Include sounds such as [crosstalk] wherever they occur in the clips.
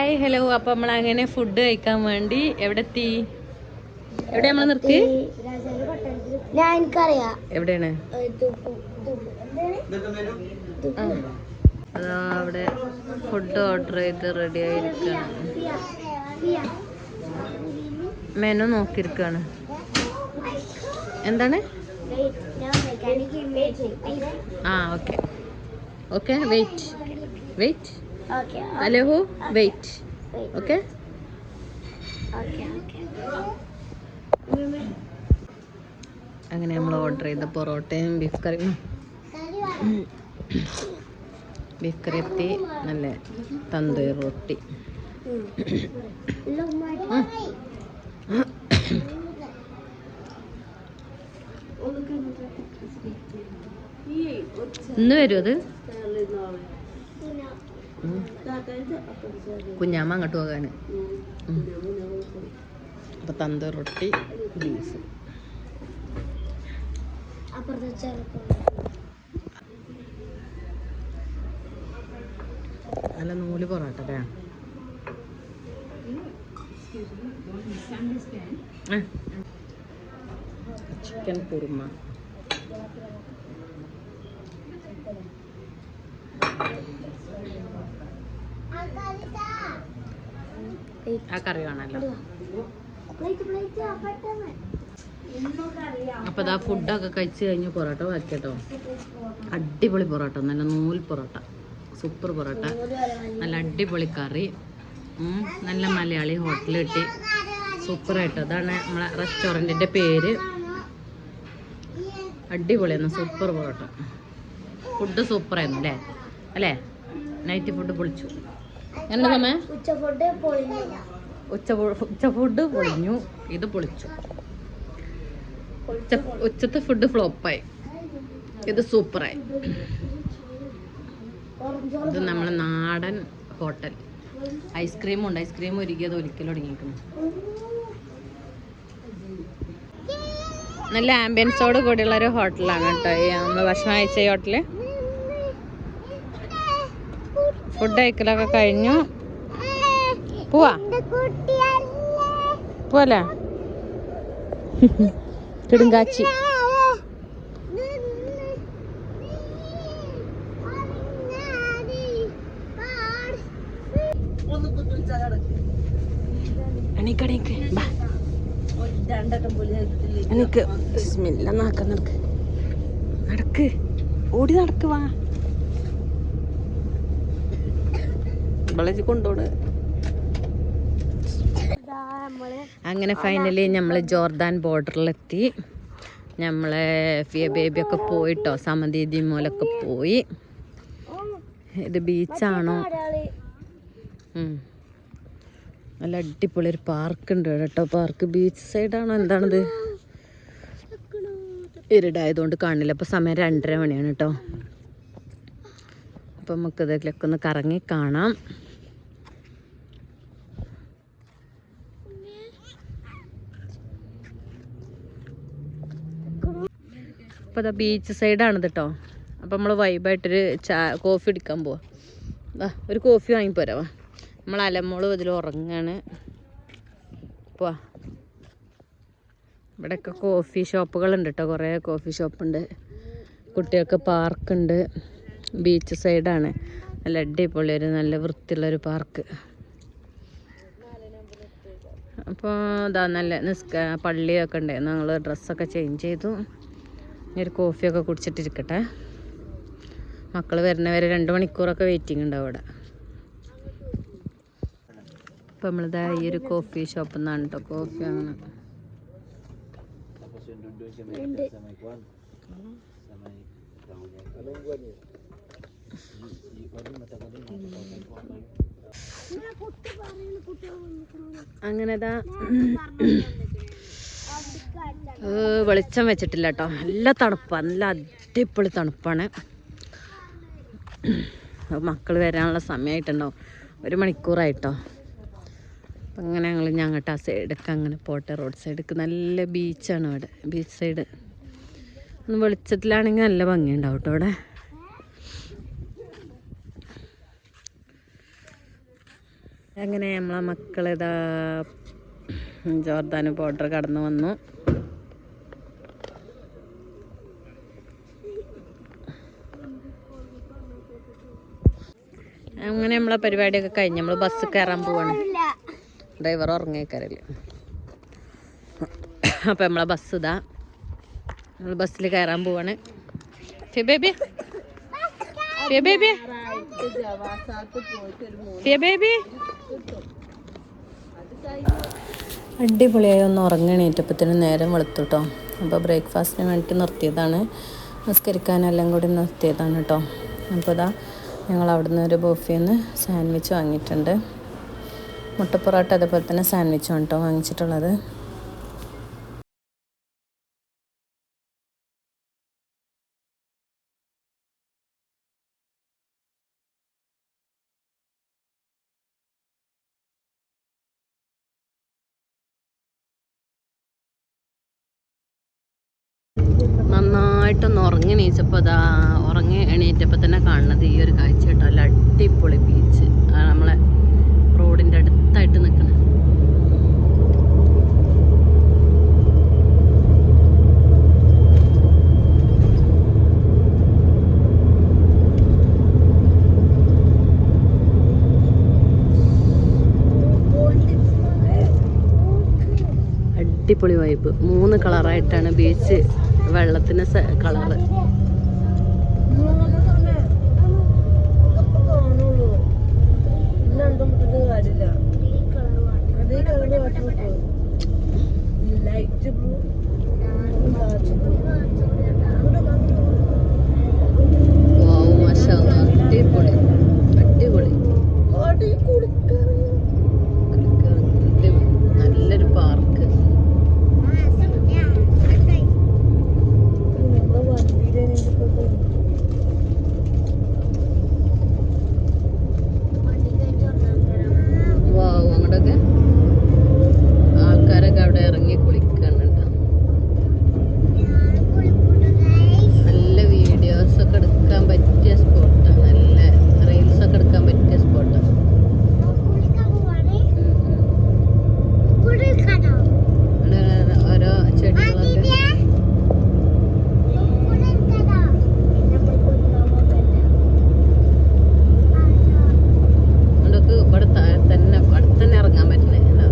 Hi hello അപ്പൊ നമ്മൾ അങ്ങനെ ഫുഡ് കഴിക്കാൻ വേണ്ടി എവിടെ എത്തി എവിടെ നമ്മൾ നിർത്തി? എവിടെയാണ്? അതാ അവിടെ ഫുഡ് ഓർഡർ ചെയ്ത് റെഡി ആയിരിക്കാണ്. മെനു നോക്കിയിരിക്കാണ്. എന്താണ്? ആ okay okay wait wait hello wait. Okay. അങ്ങനെ നമ്മൾ ഓർഡർ ചെയ്ത പൊറോട്ടയും ബീഫ് കറിയും ബീഫ് കറി എത്തി നല്ല തന്തൂരി റൊട്ടി. ഇന്ന് വരും അത്. കുഞ്ഞാമ്മ അങ്ങോട്ട് പോകാന്. അപ്പൊ തന്തൂർ റൊട്ടി ബീഫ് അല്ല നൂൽ പൊറോട്ട അല്ലേ ചിക്കൻ കുറുമ. ആ കറി അപ്പോൾ ഇതാ ഫുഡൊക്കെ കഴിച്ച് കഴിഞ്ഞ് പൊറോട്ട വാക്കിട്ടോ കേട്ടോ അടിപൊളി പൊറോട്ട നല്ല നൂൽ പൊറോട്ട സൂപ്പർ പൊറോട്ട. നല്ല അടിപൊളി കറി. നല്ല മലയാളി ഹോട്ടൽ കിട്ടി. സൂപ്പറായിട്ട് അതാണ് നമ്മളെ റെസ്റ്റോറന്റിന്റെ പേര്. അടിപൊളിയാണ് സൂപ്പർ പൊറോട്ട. ഫുഡ് സൂപ്പറായിരുന്നു അല്ലേ? അല്ലേ? നൈറ്റ് ഫുഡ് പൊളിച്ചു. എന്താ സമയം ഉച്ച ഫുഡ് പൊളിഞ്ഞു ഉച്ച ഉച്ച ഫുഡ് പൊളിഞ്ഞു. ഇത് പൊളിച്ചു. ഉച്ച ഉച്ചത്തെ ഫുഡ് ഫ്ലോപ്പായി ഇത് സൂപ്പറായി. ഇത് നമ്മളെ നാടൻ ഹോട്ടൽ. ഐസ്ക്രീം ഉണ്ട്. ഐസ്ക്രീം ഒരുക്കിയത് ഒരിക്കലും ഒടുങ്ങിയിരിക്കുന്നു നല്ല ആംബിയൻസോട് കൂടിയുള്ള ഒരു ഹോട്ടലാണ് കേട്ടോ ഈ നമ്മൾ ഭക്ഷണം കഴിച്ച ഈ ഹോട്ടൽ. ഫുഡ് കഴിക്കലൊക്കെ കഴിഞ്ഞു. പോവാ? പോവല്ലേ? [laughs] കിടുങ്കാച്ചി. എനിക്ക് നടക്ക്. ഓടി നടക്ക് വാ ഇവളെ കൊണ്ടോട് അങ്ങനെ ഫൈനലി നമ്മൾ ജോർദാൻ ബോർഡറിലെത്തി നമ്മളെ ഫിയ ബേബിയൊക്കെ പോയിട്ടോ സമതീതി മൂലൊക്കെ പോയി. ഇത് ബീച്ചാണോ? നല്ല അടിപൊളി ഒരു പാർക്ക് ഉണ്ട് കേട്ടോ. പാർക്ക് ബീച്ച് സൈഡാണോ? എന്താണത്? ഇരുടായതുകൊണ്ട് കാണില്ല. അപ്പോൾ സമയം രണ്ടര മണിയാണ് കേട്ടോ. അപ്പം നമുക്ക് ഇതിലൊക്കെ ഒന്ന് കറങ്ങി കാണാം. അപ്പോൾ അതാ ബീച്ച് സൈഡാണിത് കേട്ടോ അപ്പോൾ നമ്മൾ വൈബായിട്ടൊരു ചാ കോഫി എടുക്കാൻ പോവാ. ദാ ഒരു കോഫി വാങ്ങിപ്പോരാ വാ. നമ്മൾ അലമോൾ ഇതിൽ ഉറങ്ങാണ്. പോവാ. ഇവിടെയൊക്കെ കോഫി ഷോപ്പുകളുണ്ട് കേട്ടോ കുറേ കോഫി ഷോപ്പുണ്ട് കുട്ടികൾക്ക് പാർക്കുണ്ട്. ബീച്ച് സൈഡാണ് നല്ല അടിപൊളി ഒരു നല്ല വൃത്തിയുള്ളൊരു പാർക്ക് അപ്പോൾ ഇതാ നല്ല നിസ്ക പള്ളിയൊക്കെ ഉണ്ടായിരുന്നു. ഞങ്ങൾ ഡ്രസ്സൊക്കെ ചേഞ്ച് ചെയ്തു. ഒരു കോഫിയൊക്കെ കുടിച്ചിട്ടിരിക്കട്ടെ. മക്കൾ വരുന്നവരെ രണ്ട് മണിക്കൂറൊക്കെ വെയിറ്റിംഗ് ഉണ്ടാവും അവിടെ. ഇപ്പം നമ്മളിതാ ഈ ഒരു കോഫി ഷോപ്പിൽ നിന്നാണ് കേട്ടോ കോഫി അങ്ങനെ അങ്ങനെതാ വെളിച്ചം വെച്ചിട്ടില്ല കേട്ടോ. നല്ല തണുപ്പാണ് നല്ല അടിപൊളി തണുപ്പാണ്. മക്കൾ വരാനുള്ള സമയമായിട്ടുണ്ടാവും ഒരു മണിക്കൂറായിട്ടോ. അപ്പം അങ്ങനെ ഞങ്ങൾ ഞങ്ങട്ട് ആ സൈഡൊക്കെ അങ്ങനെ പോട്ടെ. റോഡ് സൈഡൊക്കെ നല്ല ബീച്ചാണ് അവിടെ. ബീച്ച് സൈഡ് ഒന്ന് വെളിച്ചത്തിലാണെങ്കിൽ നല്ല ഭംഗിയുണ്ടാവും കേട്ടോ അവിടെ. അങ്ങനെ നമ്മളെ മക്കളിതാ ജോർദാന് ബോർഡർ കടന്നു വന്നു. അങ്ങനെ നമ്മളെ പരിപാടിയൊക്കെ കഴിഞ്ഞ് നമ്മൾ ബസ് കയറാൻ പോവാണ്. ഡ്രൈവർ ഉറങ്ങിയേക്കാരല്ലേ അപ്പം നമ്മളെ ബസ് ഇതാ. നമ്മൾ ബസ്സിൽ കയറാൻ പോവാണ്. Fiya baby. Fiya baby. Fiya baby. അടിപൊളിയായി ഒന്ന് ഉറങ്ങണേറ്റപ്പത്തിന് നേരം വെളുത്തുട്ടോ. അപ്പോൾ ബ്രേക്ക്ഫാസ്റ്റിന് വേണ്ടിയിട്ട് നിർത്തിയതാണ്. നിസ്കരിക്കാനെല്ലാം കൂടി നിർത്തിയതാണ് കേട്ടോ അപ്പോൾ ഇതാ ഞങ്ങൾ അവിടെ നിന്ന് ഒരു ബോഫിന്ന് സാൻഡ്വിച്ച് വാങ്ങിയിട്ടുണ്ട്. മുട്ടപ്പൊറോട്ട അതേപോലെ തന്നെ സാൻഡ്വിച്ചും കേട്ടോ വാങ്ങിച്ചിട്ടുള്ളത്. നന്നായിട്ടൊന്ന് ഉറങ്ങി എണീച്ചപ്പോൾ അതാ ഉറങ്ങി എണീറ്റപ്പോൾ തന്നെ കാണുന്നത് ഈ ഒരു കാഴ്ച കേട്ടോ. നല്ല അടിപൊളി ബീച്ച് നമ്മളെ റോഡിന്റെ അടുത്തായിട്ട് നിൽക്കുന്നത് അടിപൊളി വൈബ് മൂന്ന് കളറായിട്ടാണ് ബീച്ച് വെള്ളത്തിന് കളറ് വാവ് മാഷാ അല്ലാ. അടിപൊളി അടിപൊളി അടിപൊളി. നല്ലൊരു പാർക്ക് വാവ് അങ്ങോട്ടൊക്കെ ആൾക്കാരൊക്കെ അവിടെ ഇറങ്ങി കുളിക്കുന്നുണ്ട് നല്ല വീഡിയോസ് ഒക്കെ എടുക്കാൻ പറ്റിയ സ്പോട്ടാണ് നല്ല റീൽസ് ഒക്കെ എടുക്കാൻ പറ്റിയ സ്പോട്ടാണ് ഓരോ ചെടികളൊക്കെ അതുകൊണ്ടൊക്കെ ഇവിടെ താഴെ തന്നെ അടുത്ത് തന്നെ ഇറങ്ങാൻ പറ്റുന്നില്ല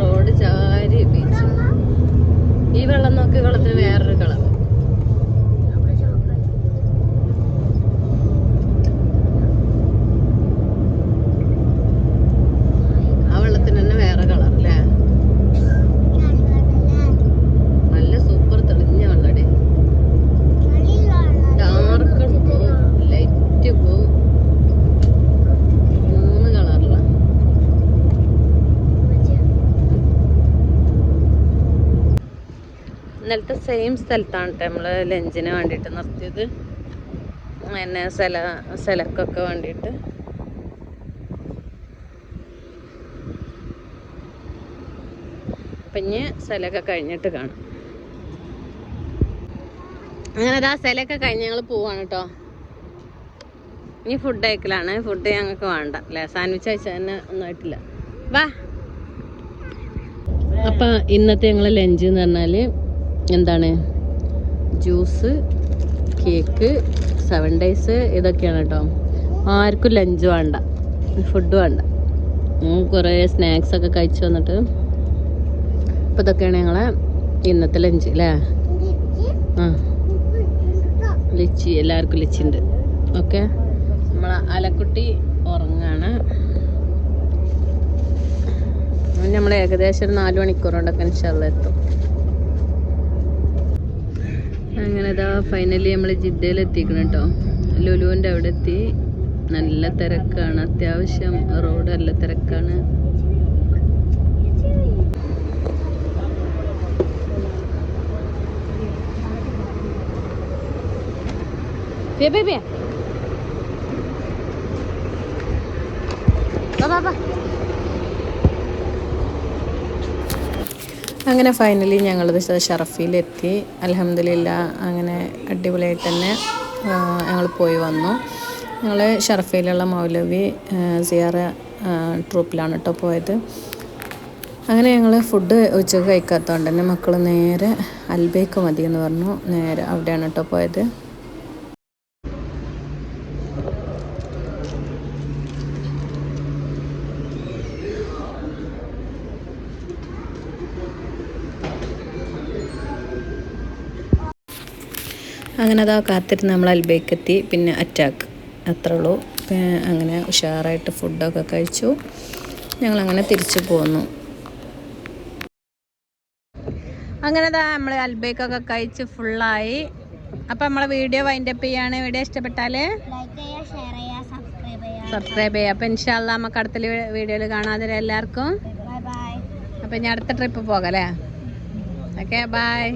റോഡ് ചാരി ബീച്ച് ഈ വെള്ളം നോക്കി വെള്ളത്തിന് വേറൊരു കളർ ആ വെള്ളത്തിന് തന്നെ വേറെ കളർ അല്ലേ നല്ല സൂപ്പർ തെളിഞ്ഞ വെള്ളടി ഡാർക്ക് ബ്ലൂ ലൈറ്റ് ബ്ലൂ മൂന്ന് കളറിലാണ് ഇന്നലത്തെ സെയിം സ്ഥലത്താണ് കേട്ടോ നമ്മൾ ലഞ്ചിന് വേണ്ടിയിട്ട് നിർത്തിയത്. പിന്നെ സ്ഥല സ്ഥലക്കൊക്കെ വേണ്ടിയിട്ട്. അപ്പം ഇനി കഴിഞ്ഞിട്ട് കാണാം. അങ്ങനെ അതാ സ്ഥലമൊക്കെ കഴിഞ്ഞ് ഞങ്ങൾ പോവാണ് കേട്ടോ ഇനി ഫുഡ് കഴിക്കലാണ്. ഫുഡ് ഞങ്ങൾക്ക് വേണ്ട. അല്ലേ? സാൻഡ്വിച്ച് കഴിച്ചാൽ തന്നെ ഒന്നായിട്ടില്ല വാ. അപ്പം ഇന്നത്തെ ഞങ്ങൾ ലഞ്ച് എന്ന് പറഞ്ഞാൽ എന്താണ്? ജ്യൂസ് കേക്ക് സെവൻ ഡേയ്സ് ഇതൊക്കെയാണ് കേട്ടോ. ആർക്കും ലഞ്ച് വേണ്ട ഫുഡ് വേണ്ട. കുറേ സ്നാക്സ് ഒക്കെ കഴിച്ചു വന്നിട്ട്. അപ്പോൾ ഇതൊക്കെയാണ് ഞങ്ങളെ ഇന്നത്തെ ലഞ്ച് അല്ലേ ആ. ലിച്ചി എല്ലാവർക്കും ലിച്ചി ഉണ്ട്. ഓക്കെ? നമ്മൾ അലക്കുട്ടി ഉറങ്ങാണ്. നമ്മൾ ഏകദേശം ഒരു നാല് മണിക്കൂർ കൊണ്ടൊക്കെ ഇൻഷാല്ല എത്തും. അങ്ങനെ ഇതാ ഫൈനലി നമ്മൾ ജിദ്ദയിൽ എത്തിക്കണം കേട്ടോ ലുലുവിന്റെ അവിടെ എത്തി നല്ല തിരക്കാണ്. അത്യാവശ്യം റോഡ് നല്ല തിരക്കാണ്. ബേബേ ബേ ബാ ബാ ബാ അങ്ങനെ ഫൈനലി ഞങ്ങളത് ഷറഫിയിലെത്തി. അലഹമില്ല അങ്ങനെ അടിപൊളിയായിട്ട് തന്നെ ഞങ്ങൾ പോയി വന്നു. ഞങ്ങൾ ഷറഫയിലുള്ള മൗലവി സിയാറ ട്രൂപ്പിലാണ് കേട്ടോ പോയത്. അങ്ങനെ ഞങ്ങൾ ഫുഡ് ഉച്ചയ്ക്ക് കഴിക്കാത്തതുകൊണ്ട് തന്നെ മക്കൾ നേരെ അൽബേക്ക് മതി എന്ന് പറഞ്ഞു. നേരെ അവിടെയാണ് കേട്ടോ പോയത്. അങ്ങനെ അതാ കാത്തിരുന്ന് നമ്മൾ അൽബേക്ക് എത്തി. പിന്നെ അറ്റാക്ക് അത്രേ ഉള്ളൂ. അങ്ങനെ ഉഷാറായിട്ട് ഫുഡൊക്കെ കഴിച്ചു. ഞങ്ങളങ്ങനെ തിരിച്ചു പോന്നു. അങ്ങനെ ദാ നമ്മൾ അൽബേക്കൊക്കെ കഴിച്ച് ഫുള്ളായി അപ്പം നമ്മളെ വീഡിയോ വൈൻഡപ്പ് ചെയ്യാണ്. വീഡിയോ ഇഷ്ടപ്പെട്ടാൽ സബ്സ്ക്രൈബ് ചെയ്യുക അപ്പം ഇൻഷാല്ല നമുക്ക് അടുത്ത വീഡിയോയിൽ കാണാതെ എല്ലാവർക്കും ബൈ ബൈ അപ്പം ഞാൻ അടുത്ത ട്രിപ്പ് പോകാം അല്ലേ? Okay bye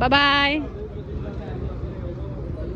拜拜。